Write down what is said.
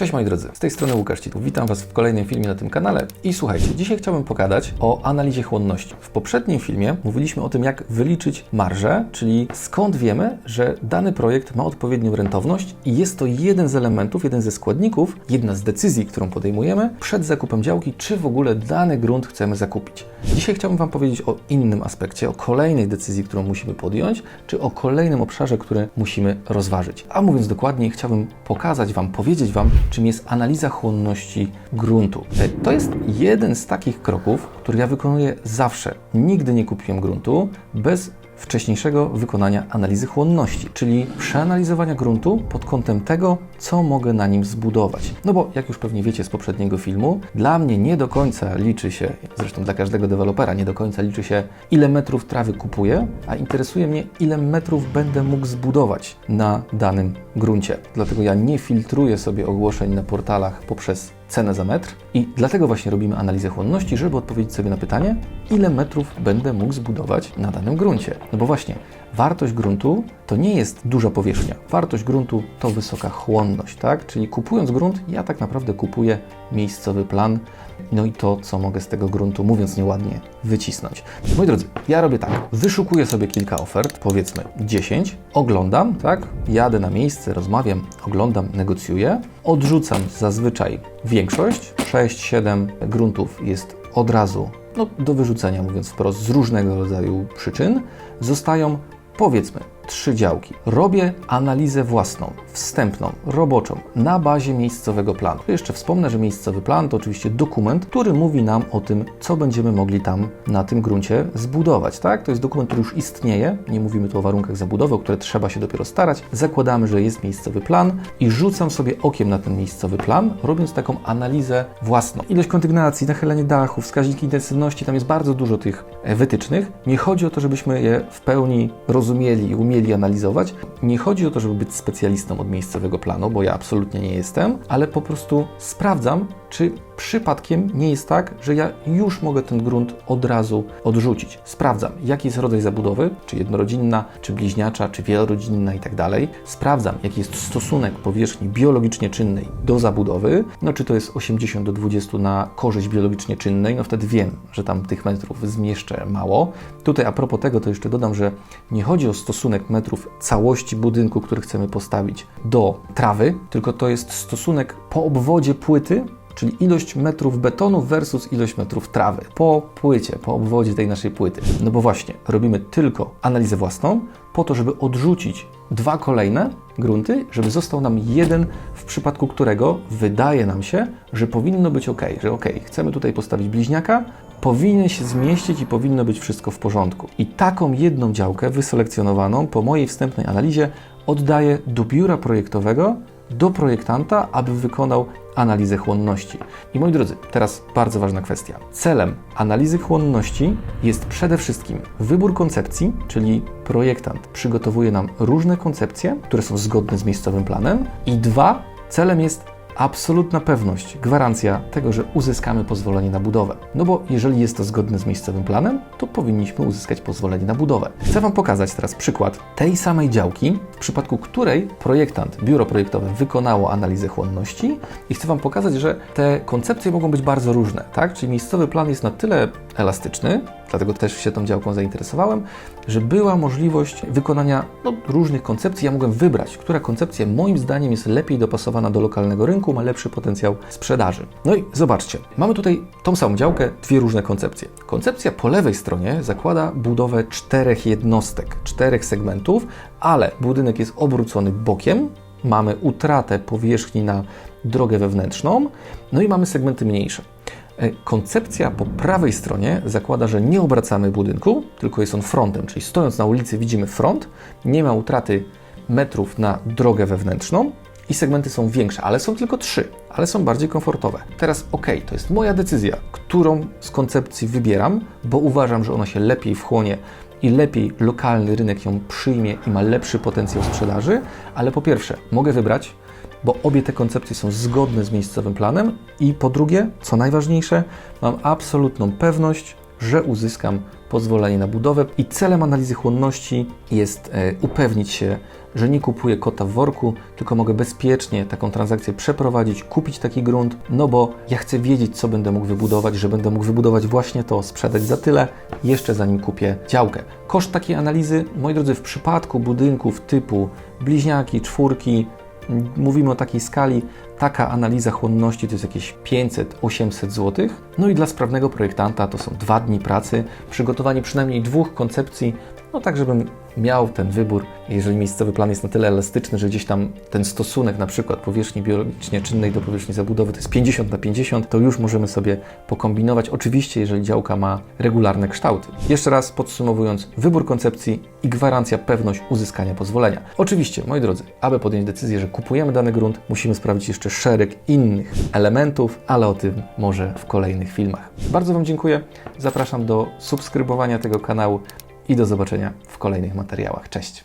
Cześć moi drodzy, z tej strony Łukasz Citów. Witam Was w kolejnym filmie na tym kanale. I słuchajcie, dzisiaj chciałbym pogadać o analizie chłonności. W poprzednim filmie mówiliśmy o tym, jak wyliczyć marżę, czyli skąd wiemy, że dany projekt ma odpowiednią rentowność i jest to jeden z elementów, jeden ze składników, jedna z decyzji, którą podejmujemy przed zakupem działki, czy w ogóle dany grunt chcemy zakupić. Dzisiaj chciałbym Wam powiedzieć o innym aspekcie, o kolejnej decyzji, którą musimy podjąć, czy o kolejnym obszarze, który musimy rozważyć. A mówiąc dokładniej, chciałbym pokazać Wam, powiedzieć Wam, czym jest analiza chłonności gruntu. E, To jest jeden z takich kroków, który ja wykonuję zawsze. Nigdy nie kupiłem gruntu bez wcześniejszego wykonania analizy chłonności, czyli przeanalizowania gruntu pod kątem tego, co mogę na nim zbudować. No bo jak już pewnie wiecie z poprzedniego filmu, dla mnie nie do końca liczy się, zresztą dla każdego dewelopera nie do końca liczy się, ile metrów trawy kupuję, a interesuje mnie, ile metrów będę mógł zbudować na danym gruncie. Dlatego ja nie filtruję sobie ogłoszeń na portalach poprzez cenę za metr i dlatego właśnie robimy analizę chłonności, żeby odpowiedzieć sobie na pytanie, ile metrów będę mógł zbudować na danym gruncie. No bo właśnie, wartość gruntu to nie jest duża powierzchnia. Wartość gruntu to wysoka chłonność, tak? Czyli kupując grunt, ja tak naprawdę kupuję miejscowy plan, no i to, co mogę z tego gruntu, mówiąc nieładnie, wycisnąć. Moi drodzy, ja robię tak, wyszukuję sobie kilka ofert, powiedzmy 10, oglądam, tak? Jadę na miejsce, rozmawiam, oglądam, negocjuję, odrzucam zazwyczaj większość, 6-7 gruntów jest od razu no, do wyrzucenia, mówiąc wprost, z różnego rodzaju przyczyn. Zostają powiedzmy trzy działki. Robię analizę własną, wstępną, roboczą, na bazie miejscowego planu. Jeszcze wspomnę, że miejscowy plan to oczywiście dokument, który mówi nam o tym, co będziemy mogli tam na tym gruncie zbudować. Tak? To jest dokument, który już istnieje. Nie mówimy tu o warunkach zabudowy, o które trzeba się dopiero starać. Zakładamy, że jest miejscowy plan i rzucam sobie okiem na ten miejscowy plan, robiąc taką analizę własną. Ilość kondygnacji, nachylenie dachu, wskaźniki intensywności, tam jest bardzo dużo tych wytycznych. Nie chodzi o to, żebyśmy je w pełni rozumieli i umieli analizować. Nie chodzi o to, żeby być specjalistą od miejscowego planu, bo ja absolutnie nie jestem, ale po prostu sprawdzam, czy przypadkiem nie jest tak, że ja już mogę ten grunt od razu odrzucić. Sprawdzam, jaki jest rodzaj zabudowy, czy jednorodzinna, czy bliźniacza, czy wielorodzinna i tak dalej. Sprawdzam, jaki jest stosunek powierzchni biologicznie czynnej do zabudowy, no czy to jest 80 do 20 na korzyść biologicznie czynnej, no wtedy wiem, że tam tych metrów zmieszczę mało. Tutaj a propos tego, to jeszcze dodam, że nie chodzi o stosunek metrów całości budynku, który chcemy postawić do trawy, tylko to jest stosunek po obwodzie płyty czyli ilość metrów betonu versus ilość metrów trawy po płycie, po obwodzie tej naszej płyty. No bo właśnie, robimy tylko analizę własną po to, żeby odrzucić dwa kolejne grunty, żeby został nam jeden, w przypadku którego wydaje nam się, że powinno być ok, że ok, chcemy tutaj postawić bliźniaka, powinien się zmieścić i powinno być wszystko w porządku. I taką jedną działkę wyselekcjonowaną po mojej wstępnej analizie oddaję do biura projektowego, do projektanta, aby wykonał analizę chłonności. I moi drodzy, teraz bardzo ważna kwestia. Celem analizy chłonności jest przede wszystkim wybór koncepcji, czyli projektant przygotowuje nam różne koncepcje, które są zgodne z miejscowym planem, i dwa, celem jest absolutna pewność, gwarancja tego, że uzyskamy pozwolenie na budowę. No bo jeżeli jest to zgodne z miejscowym planem, to powinniśmy uzyskać pozwolenie na budowę. Chcę Wam pokazać teraz przykład tej samej działki, przypadku której projektant, biuro projektowe wykonało analizę chłonności i chcę Wam pokazać, że te koncepcje mogą być bardzo różne, tak? Czyli miejscowy plan jest na tyle elastyczny, dlatego też się tą działką zainteresowałem, że była możliwość wykonania no, różnych koncepcji. Ja mogłem wybrać, która koncepcja moim zdaniem jest lepiej dopasowana do lokalnego rynku, ma lepszy potencjał sprzedaży. No i zobaczcie, mamy tutaj tą samą działkę, dwie różne koncepcje. Koncepcja po lewej stronie zakłada budowę czterech jednostek, czterech segmentów, ale budynek jest obrócony bokiem, mamy utratę powierzchni na drogę wewnętrzną, no i mamy segmenty mniejsze. E, Koncepcja po prawej stronie zakłada, że nie obracamy budynku, tylko jest on frontem, czyli stojąc na ulicy widzimy front, nie ma utraty metrów na drogę wewnętrzną i segmenty są większe, ale są tylko trzy, ale są bardziej komfortowe. Teraz ok, to jest moja decyzja, którą z koncepcji wybieram, bo uważam, że ona się lepiej wchłonie i lepiej lokalny rynek ją przyjmie i ma lepszy potencjał sprzedaży, ale po pierwsze, mogę wybrać, bo obie te koncepcje są zgodne z miejscowym planem i po drugie, co najważniejsze, mam absolutną pewność, że uzyskam pozwolenie na budowę i celem analizy chłonności jest e, upewnić się, że nie kupuję kota w worku, tylko mogę bezpiecznie taką transakcję przeprowadzić, kupić taki grunt, no bo ja chcę wiedzieć, co będę mógł wybudować, że będę mógł wybudować właśnie to, sprzedać za tyle, jeszcze zanim kupię działkę. Koszt takiej analizy, moi drodzy, w przypadku budynków typu bliźniaki, czwórki, mówimy o takiej skali, taka analiza chłonności to jest jakieś 500-800 zł. No i dla sprawnego projektanta to są dwa dni pracy, przygotowanie przynajmniej dwóch koncepcji, no tak, żebym miał ten wybór, jeżeli miejscowy plan jest na tyle elastyczny, że gdzieś tam ten stosunek na przykład powierzchni biologicznie czynnej do powierzchni zabudowy to jest 50 na 50, to już możemy sobie pokombinować. Oczywiście, jeżeli działka ma regularne kształty. Jeszcze raz podsumowując, wybór koncepcji i gwarancja pewność uzyskania pozwolenia. Oczywiście, moi drodzy, aby podjąć decyzję, że kupujemy dany grunt, musimy sprawdzić jeszcze szereg innych elementów, ale o tym może w kolejnych filmach. Bardzo Wam dziękuję. Zapraszam do subskrybowania tego kanału i do zobaczenia w kolejnych materiałach. Cześć!